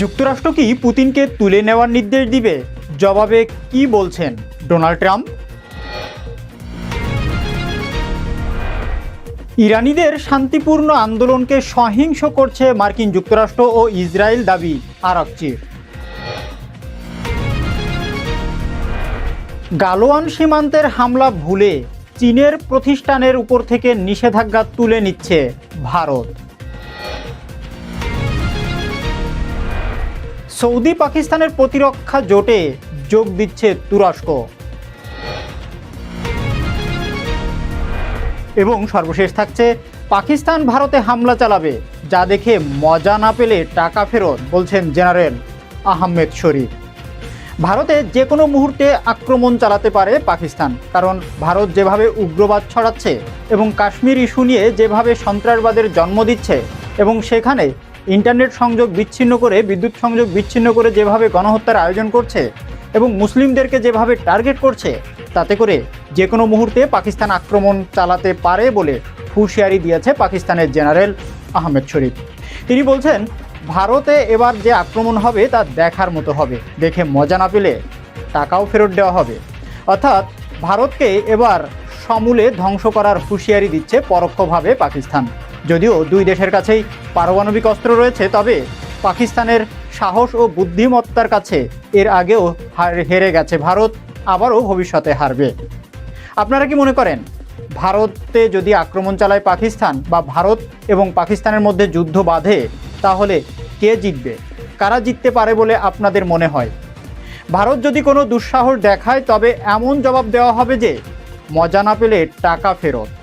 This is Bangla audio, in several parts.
যুক্তরাষ্ট্র কি পুতিনকে তুলে নেওয়ার নির্দেশ দিবে? জবাবে কি বলছেন ডোনাল্ড ট্রাম্প? ইরানিদের শান্তিপূর্ণ আন্দোলনকে সহিংস করছে মার্কিন যুক্তরাষ্ট্র ও ইসরায়েল দাবি আরকচির গালোয়ান সীমান্তের হামলা ভুলে চীনের প্রতিষ্ঠানের উপর থেকে নিষেধাজ্ঞা তুলে নিচ্ছে ভারত। সৌদি পাকিস্তানের প্রতিরক্ষা জোটে যোগ দিচ্ছে তুরস্ক। এবং সর্বশেষ থাকছে, পাকিস্তান ভারতে হামলা চালাবে, যা দেখে মজা না পেলে টাকা ফেরত, বলছেন জেনারেল আহমেদ শরীফ। ভারতে যে কোনো মুহূর্তে আক্রমণ চালাতে পারে পাকিস্তান, কারণ ভারত যেভাবে উগ্রবাদ ছড়াচ্ছে এবং কাশ্মীর ইস্যু নিয়ে যেভাবে সন্ত্রাসবাদের জন্ম দিচ্ছে, এবং সেখানে ইন্টারনেট সংযোগ বিচ্ছিন্ন করে, বিদ্যুৎ সংযোগ বিচ্ছিন্ন করে যেভাবে গণহত্যার আয়োজন করছে এবং মুসলিমদেরকে যেভাবে টার্গেট করছে, তাতে করে যে কোনো মুহূর্তে পাকিস্তান আক্রমণ চালাতে পারে বলে হুঁশিয়ারি দিয়েছে পাকিস্তানের জেনারেল আহমেদ শরীফ। তিনি বলছেন, ভারতে এবার যে আক্রমণ হবে তা দেখার মতো হবে। দেখে মজা না পেলে টাকাও ফেরত দেওয়া হবে। অর্থাৎ ভারতকে এবার সমূলে ধ্বংস করার হুঁশিয়ারি দিচ্ছে পরোক্ষভাবে পাকিস্তান। যদিও দুই দেশের কাছেই পারমাণবিক অস্ত্র রয়েছে, তবে পাকিস্তানের সাহস ও বুদ্ধিমত্তার কাছে এর আগেও হার- গেছে। ভারত আবারও ভবিষ্যতে হারবে। আপনারা কি মনে করেন, ভারতে যদি আক্রমণ চালায় পাকিস্তান বা ভারত এবং পাকিস্তানের মধ্যে যুদ্ধ বাঁধে, তাহলে কে জিতবে? কারা জিততে পারে বলে আপনাদের মনে হয়? ভারত যদি কোনো দুঃসাহস দেখায়, তবে এমন জবাব দেওয়া হবে যে, মজা না পেলে টাকা ফেরত।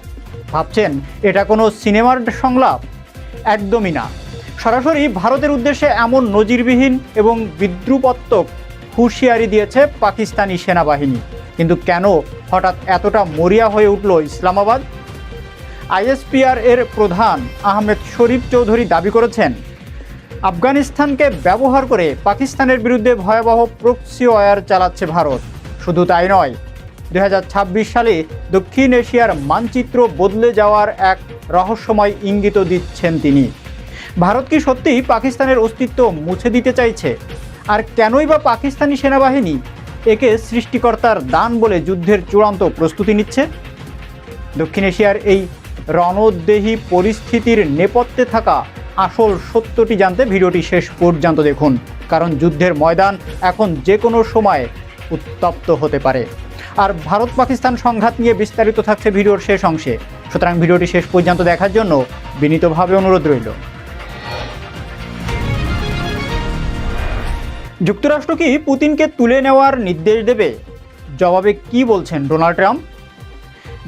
ভাবছেন, এটা কোনো সিনেমার সংলাপ? একদমই না। সরাসরি ভারতের উদ্দেশ্যে এমন নজিরবিহীন এবং বিদ্রুপাত্মক হুঁশিয়ারি দিয়েছে পাকিস্তানি সেনাবাহিনী। কিন্তু কেন হঠাৎ এতটা মরিয়া হয়ে উঠল ইসলামাবাদ? আইএসপিআর এর প্রধান আহমেদ শরীফ চৌধুরী দাবি করেছেন, আফগানিস্তানকে ব্যবহার করে পাকিস্তানের বিরুদ্ধে ভয়াবহ প্রক্সি ওয়ার চালাচ্ছে ভারত। শুধু তাই নয় দু হাজার ছাব্বিশ সালে দক্ষিণ এশিয়ার মানচিত্র বদলে যাওয়ার এক রহস্যময় ইঙ্গিত দিচ্ছেন তিনি। ভারত কি সত্যিই পাকিস্তানের অস্তিত্ব মুছে দিতে চাইছে? আর কেনই বা পাকিস্তানি সেনাবাহিনী একে সৃষ্টিকর্তার দান বলে যুদ্ধের চূড়ান্ত প্রস্তুতি নিচ্ছে? দক্ষিণ এশিয়ার এই রণোদ্দেহী পরিস্থিতির নেপথ্যে থাকা আসল সত্যটি জানতে ভিডিওটি শেষ পর্যন্ত দেখুন, কারণ যুদ্ধের ময়দান এখন যে কোনো সময় উত্তপ্ত হতে পারে। আর ভারত পাকিস্তান সংঘাত নিয়ে বিস্তারিত থাকছে ভিডিওর শেষ অংশে। সুতরাং ভিডিওটি শেষ পর্যন্ত দেখার জন্য বিনীতভাবে অনুরোধ রইল। যুক্তরাষ্ট্র কি পুতিনকে তুলে নেওয়ার নির্দেশ দেবে? জবাবে কি বলছেন ডোনাল্ড ট্রাম্প?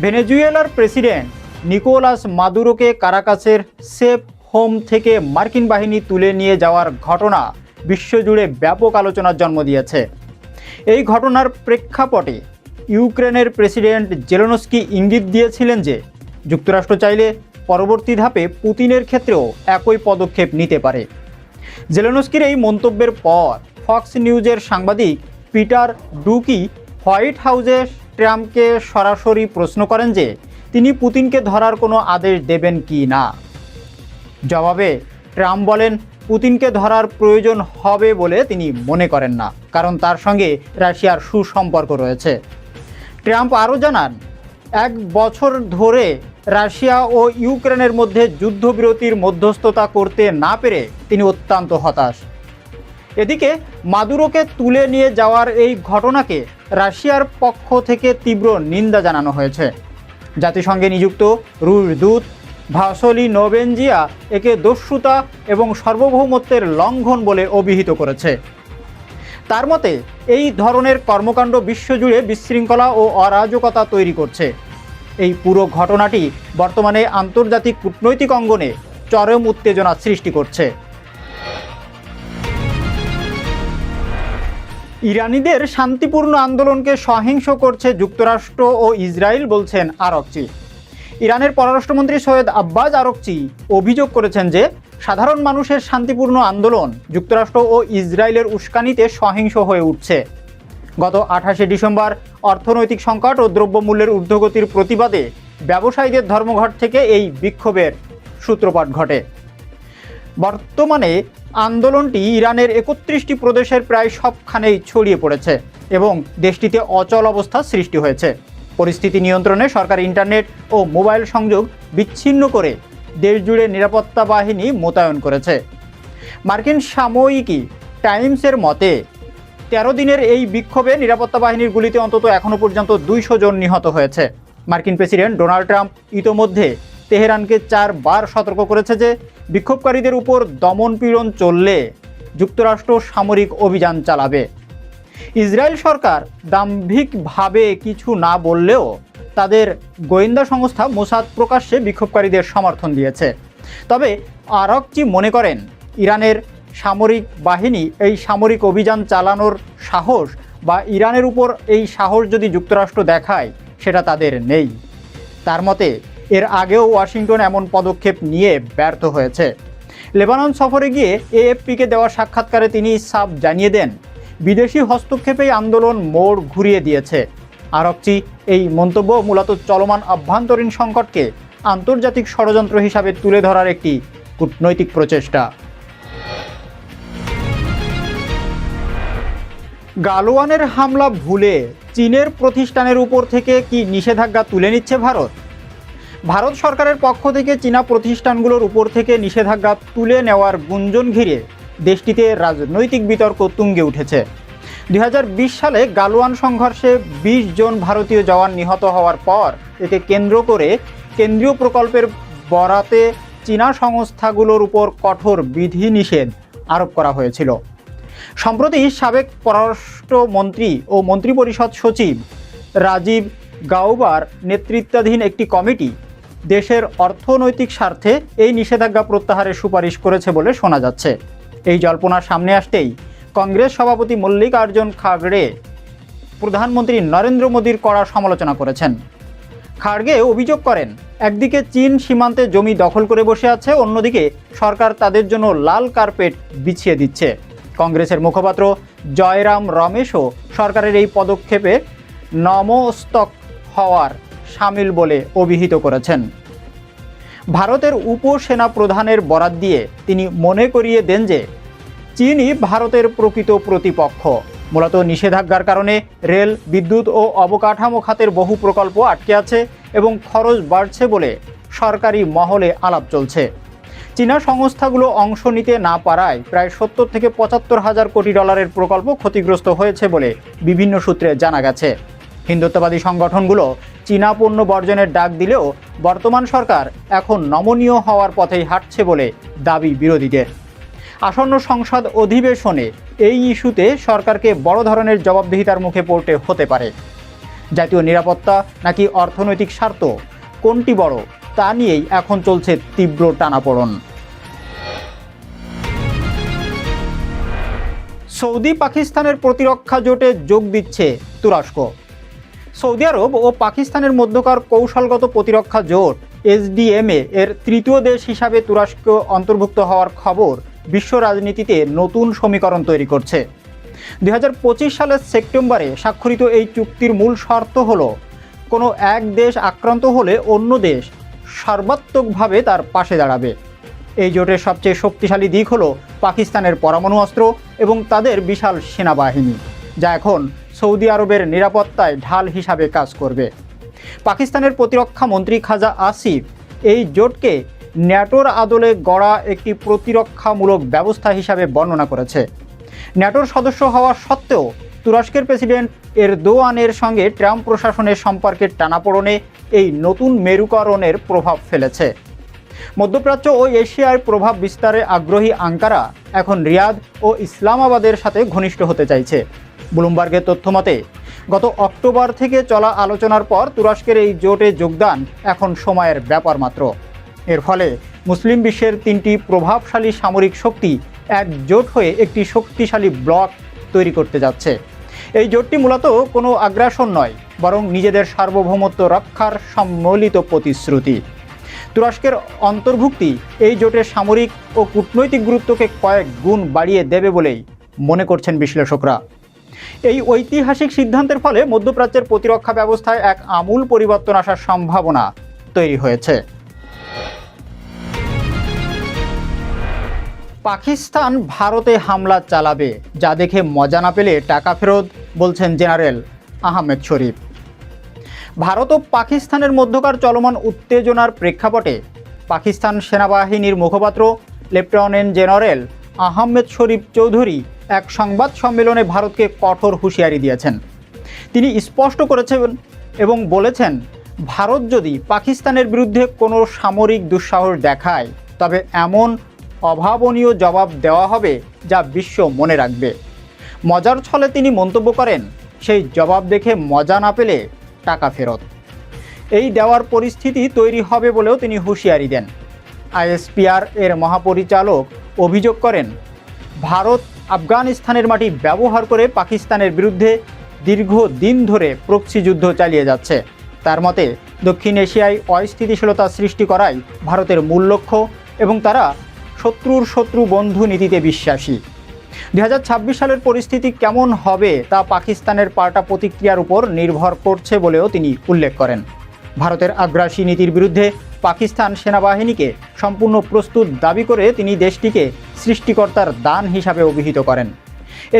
ভেনেজুয়েলার প্রেসিডেন্ট নিকোলাস মাদুরোকে কারাকাসের সেফ হোম থেকে মার্কিন বাহিনী তুলে নিয়ে যাওয়ার ঘটনা বিশ্বজুড়ে ব্যাপক আলোচনার জন্ম দিয়েছে। এই ঘটনার প্রেক্ষাপটে ইউক্রেনের প্রেসিডেন্ট জেলোনস্কি ইঙ্গিত দিয়েছিলেন যে, যুক্তরাষ্ট্র চাইলে পরবর্তী ধাপে পুতিনের ক্ষেত্রেও একই পদক্ষেপ নিতে পারে। জেলেনস্কির এই মন্তব্যের পর ফক্স নিউজের সাংবাদিক পিটার ডুকি হোয়াইট হাউসে ট্রাম্পকে সরাসরি প্রশ্ন করেন যে, তিনি পুতিনকে ধরার কোনো আদেশ দেবেন কি না? জবাবে, ট্রাম্প বলেন, পুতিনকে ধরার প্রয়োজন হবে বলে তিনি মনে করেন না, কারণ তার সঙ্গে রাশিয়ার সুসম্পর্ক রয়েছে। ট্রাম্প আরও জানান, এক বছর ধরে রাশিয়া ও ইউক্রেনের মধ্যে যুদ্ধবিরতির মধ্যস্থতা করতে না পেরে তিনি অত্যন্ত হতাশ। এদিকে মাদুরোকে তুলে নিয়ে যাওয়ার এই ঘটনাকে রাশিয়ার পক্ষ থেকে তীব্র নিন্দা জানানো হয়েছে। জাতিসংঘে নিযুক্ত রুশ দূত ভাসলি নোবেনজিয়া একে দস্যুতা এবং সার্বভৌমত্বের লঙ্ঘন বলে অভিহিত করেছে। তার মতে, এই ধরনের কর্মকাণ্ড বিশ্বজুড়ে বিশৃঙ্খলা ও অরাজকতা তৈরি করছে। এই পুরো ঘটনাটি বর্তমানে আন্তর্জাতিক কূটনৈতিক অঙ্গনে চরম উত্তেজনা সৃষ্টি করছে। ইরানিদের শান্তিপূর্ণ আন্দোলনকে সহিংস করছে যুক্তরাষ্ট্র ও ইসরায়েল বলছেন আরকচি। ইরানের পররাষ্ট্রমন্ত্রী সৈয়দ আব্বাস আরকচি অভিযোগ করেছেন যে সাধারণ মানুষের শান্তিপূর্ণ আন্দোলন যুক্তরাষ্ট্র ও ইসরায়েলের উস্কানিতে সহিংস হয়ে উঠছে। গত আঠাশে ডিসেম্বর অর্থনৈতিক সংকট ও দ্রব্যমূল্যের ঊর্ধ্বগতির প্রতিবাদে ব্যবসায়ীদের ধর্মঘট থেকে এই বিক্ষোভের সূত্রপাত ঘটে। বর্তমানে আন্দোলনটি ইরানের একত্রিশটি প্রদেশের প্রায় সবখানেই ছড়িয়ে পড়েছে এবং দেশটিতে অচল অবস্থা সৃষ্টি হয়েছে। পরিস্থিতি নিয়ন্ত্রণে সরকার ইন্টারনেট ও মোবাইল সংযোগ বিচ্ছিন্ন করে দেশ জুড়ে নিরাপত্তা বাহিনী মোতায়েন করেছে। মার্কিন সাময়িকী টাইমসের মতে, তেরো দিনের এই বিক্ষোভে নিরাপত্তা বাহিনীর গুলিতে অন্তত এখনও পর্যন্ত দুইশো জন নিহত হয়েছে। মার্কিন প্রেসিডেন্ট ডোনাল্ড ট্রাম্প ইতোমধ্যে তেহরানকে চারবার সতর্ক করেছে যে, বিক্ষোভকারীদের উপর দমন পীড়ন চললে যুক্তরাষ্ট্র সামরিক অভিযান চালাবে। ইসরায়েল সরকার দাম্ভিকভাবে কিছু না বললেও তাদের গোয়েন্দা সংস্থা মোসাদ প্রকাশ্যে বিক্ষোভকারীদের সমর্থন দিয়েছে। তবে আরকচি মনে করেন, ইরানের সামরিক বাহিনী এই সামরিক অভিযান চালানোর সাহস বা ইরানের উপর এই সাহস যদি যুক্তরাষ্ট্র দেখায়, সেটা তাদের নেই। তার মতে, এর আগেও ওয়াশিংটন এমন পদক্ষেপ নিয়ে ব্যর্থ হয়েছে। লেবানন সফরে গিয়ে এএফপিকে দেওয়া সাক্ষাৎকারে তিনি সাফ জানিয়ে দেন, বিদেশি হস্তক্ষেপেই আন্দোলন মোড় ঘুরিয়ে দিয়েছে। আরকচি এই মন্তব্য মূলত চলমান আভ্যন্তরীণ সংকটকে আন্তর্জাতিক ষড়যন্ত্র হিসাবে তুলে ধরার একটি কূটনৈতিক প্রচেষ্টা। গালোয়ানের হামলা ভুলে চীনের প্রতিষ্ঠানের উপর থেকে কি নিষেধাজ্ঞা তুলে নিচ্ছে ভারত? ভারত সরকারের পক্ষ থেকে চীনা প্রতিষ্ঠানগুলোর উপর থেকে নিষেধাজ্ঞা তুলে নেওয়ার গুঞ্জন ঘিরে দেশটিতে রাজনৈতিক বিতর্ক তুঙ্গে উঠেছে। দুই হাজার বিশ সালে গালোয়ান সংঘর্ষে ২০ জন ভারতীয় জওয়ান নিহত হওয়ার পর একে কেন্দ্র করে কেন্দ্রীয় প্রকল্পের বরাতে চীনা সংস্থাগুলোর উপর কঠোর বিধিনিষেধ আরোপ করা হয়েছিল। সম্প্রতি সাবেক পররাষ্ট্রমন্ত্রী ও মন্ত্রিপরিষদ সচিব রাজীব গাউবার নেতৃত্বাধীন একটি কমিটি দেশের অর্থনৈতিক স্বার্থে এই নিষেধাজ্ঞা প্রত্যাহারের সুপারিশ করেছে বলে শোনা যাচ্ছে। এই জল্পনা সামনে আসতেই কংগ্রেস সভাপতি মল্লিকার্জুন খাগড়ে প্রধানমন্ত্রী নরেন্দ্র মোদীর কড়া সমালোচনা করেছেন। খাড়গে অভিযোগ করেন, একদিকে চীন সীমান্তে জমি দখল করে বসে আছে, অন্যদিকে সরকার তাদের জন্য লাল কার্পেট বিছিয়ে দিচ্ছে। কংগ্রেসের মুখপাত্র জয়রাম রমেশও সরকারের এই পদক্ষেপে নমস্তক হওয়ার সামিল বলে অভিহিত করেছেন। ভারতের উপসেনা প্রধানের বরাত দিয়ে তিনি মনে করিয়ে দেন যে চীনই ভারতের প্রকৃত প্রতিপক্ষ। মূলত নিষেধাজ্ঞার কারণে রেল, বিদ্যুৎ ও অবকাঠামো খাতের বহু প্রকল্প আটকে আছে এবং খরচ বাড়ছে বলে সরকারি মহলে আলাপ চলছে। চীনা সংস্থাগুলো অংশ নিতে না পারায় প্রায় সত্তর থেকে পঁচাত্তর হাজার কোটি ডলারের প্রকল্প ক্ষতিগ্রস্ত হয়েছে বলে বিভিন্ন সূত্রে জানা গেছে। হিন্দুত্ববাদী সংগঠনগুলো চীনা পণ্য বর্জনের ডাক দিলেও বর্তমান সরকার এখন নমনীয় হওয়ার পথেই হাঁটছে বলে দাবি বিরোধীদের। আসন্ন সংসদ অধিবেশনে এই ইস্যুতে সরকারকে বড় ধরনের জবাবদিহিতার মুখে পড়তে হতে পারে। জাতীয় নিরাপত্তা নাকি অর্থনৈতিক স্বার্থ? কোনটি বড়? তা নিয়েই এখন চলছে তীব্র টানাপোড়ন। সৌদি পাকিস্তানের প্রতিরক্ষা জোটে যোগ দিচ্ছে তুরস্ক। সৌদি আরব ও পাকিস্তানের মধ্যকার কৌশলগত প্রতিরক্ষা জোট, এসডিএমএ, এর তৃতীয় দেশ হিসাবে তুরস্ক অন্তর্ভুক্ত হওয়ার খবর বিশ্ব রাজনীতিতে নতুন সমীকরণ তৈরি করছে। দু হাজার পঁচিশ সালের সেপ্টেম্বরে স্বাক্ষরিত এই চুক্তির মূল শর্ত হল, কোনো এক দেশ আক্রান্ত হলে অন্য দেশ সর্বাত্মকভাবে তার পাশে দাঁড়াবে। এই জোটের সবচেয়ে শক্তিশালী দিক হলো পাকিস্তানের পরমাণু অস্ত্র এবং তাদের বিশাল সেনাবাহিনী, যা এখন সৌদি আরবের নিরাপত্তায় ঢাল হিসাবে কাজ করবে। পাকিস্তানের প্রতিরক্ষা মন্ত্রী খাজা আসিফ এই জোটকে ন্যাটোর আদলে গড়া একটি প্রতিরক্ষামূলক ব্যবস্থা হিসাবে বর্ণনা করেছে। ন্যাটোর সদস্য হওয়া সত্ত্বেও তুরস্কের প্রেসিডেন্ট এরদোয়ানের সঙ্গে ট্রাম্প প্রশাসনের সম্পর্কের টানাপোড়নে এই নতুন মেরুকরণের প্রভাব ফেলেছে। মধ্যপ্রাচ্য ও এশিয়ার প্রভাব বিস্তারে আগ্রহী আঙ্কারা এখন রিয়াদ ও ইসলামাবাদের সাথে ঘনিষ্ঠ হতে চাইছে। ব্লুমবার্গের তথ্যমতে গত অক্টোবর থেকে চলা আলোচনার পর তুরস্কের এই জোটে যোগদান এখন সময়ের ব্যাপার মাত্র। এর ফলে মুসলিম বিশ্বের তিনটি প্রভাবশালী সামরিক শক্তি একজোট হয়ে একটি শক্তিশালী ব্লক তৈরি করতে যাচ্ছে। এই জোটটি মূলত কোনো আগ্রাসন নয়, বরং নিজেদের সার্বভৌমত্ব রক্ষার সম্মিলিত প্রতিশ্রুতি। তুরস্কের অন্তর্ভুক্তি এই জোটের সামরিক ও কূটনৈতিক গুরুত্বকে কয়েক গুণ বাড়িয়ে দেবে বলেই মনে করছেন বিশ্লেষকরা। এই ঐতিহাসিক সিদ্ধান্তের ফলে মধ্যপ্রাচ্যের প্রতিরক্ষা ব্যবস্থায় এক আমূল পরিবর্তন আসার সম্ভাবনা তৈরি হয়েছে। পাকিস্তান ভারতে হামলা চালাবে, যা দেখে মজা না পেলে টাকা ফেরত, বলছেন জেনারেল আহমেদ শরীফ। ভারত ও পাকিস্তানের মধ্যকার চলমান উত্তেজনার প্রেক্ষাপটে পাকিস্তান সেনাবাহিনীর মুখপাত্র, লেফটেন্যান্ট জেনারেল আহমেদ শরীফ চৌধুরী এক সংবাদ সম্মেলনে ভারতকে কঠোর হুঁশিয়ারি দিয়েছেন। তিনি স্পষ্ট করেছেন এবং বলেছেন, ভারত যদি পাকিস্তানের বিরুদ্ধে কোনো সামরিক দুঃসাহস দেখায়, তবে এমন অভাবনীয় জবাব দেওয়া হবে যা বিশ্ব মনে রাখবে। মজার ছলে তিনি মন্তব্য করেন, সেই জবাব দেখে মজা না পেলে টাকা ফেরত। এই দেওয়ার পরিস্থিতি তৈরি হবে বলেও তিনি হুঁশিয়ারি দেন। আইএসপিআর এর মহাপরিচালক অভিযোগ করেন, ভারত আফগানিস্তানের মাটি ব্যবহার করে পাকিস্তানের বিরুদ্ধে দীর্ঘ দিন ধরে প্রক্সি যুদ্ধ চালিয়ে যাচ্ছে। তার মতে, দক্ষিণ এশিয়ায় অস্থিতিশীলতা সৃষ্টি করাই ভারতের মূল লক্ষ্য এবং তারা শত্রুর শত্রু বন্ধু নীতিতে বিশ্বাসী। দুই হাজার ছাব্বিশ সালের পরিস্থিতি কেমন হবে তা পাকিস্তানের পাল্টা প্রতিক্রিয়ার উপর নির্ভর করছে বলেও তিনি উল্লেখ করেন। ভারতের আগ্রাসী নীতির বিরুদ্ধে পাকিস্তান সেনাবাহিনীকে সম্পূর্ণ প্রস্তুত দাবি করে তিনি দেশটিকে সৃষ্টিকর্তার দান হিসাবে অভিহিত করেন।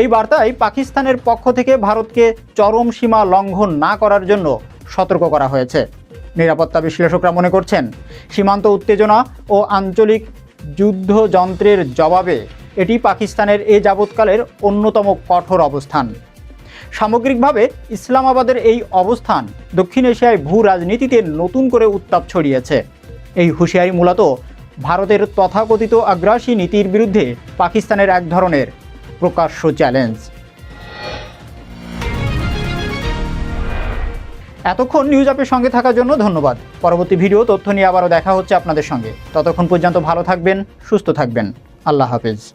এই বার্তায় পাকিস্তানের পক্ষ থেকে ভারতকে চরম সীমা লঙ্ঘন না করার জন্য সতর্ক করা হয়েছে। নিরাপত্তা বিশ্লেষকরা মনে করছেন, সীমান্ত উত্তেজনা ও আঞ্চলিক যুদ্ধযন্ত্রের জবাবে এটি পাকিস্তানের এ যাবৎকালের অন্যতম কঠোর অবস্থান। সামগ্রিকভাবে ইসলামাবাদের এই অবস্থান দক্ষিণ এশিয়ায় ভূ রাজনীতিতে নতুন করে উত্তাপ ছড়িয়েছে। এই হুঁশিয়ারি মূলত ভারতের তথাকথিত আগ্রাসী নীতির বিরুদ্ধে পাকিস্তানের এক ধরনের প্রকাশ্য চ্যালেঞ্জ। এতক্ষণ নিউজ অ্যাপের সঙ্গে থাকার জন্য ধন্যবাদ। পরবর্তী ভিডিও, তথ্য নিয়ে আবারও দেখা হচ্ছে আপনাদের সঙ্গে। ততক্ষণ পর্যন্ত ভালো থাকবেন, সুস্থ থাকবেন। আল্লাহ হাফেজ।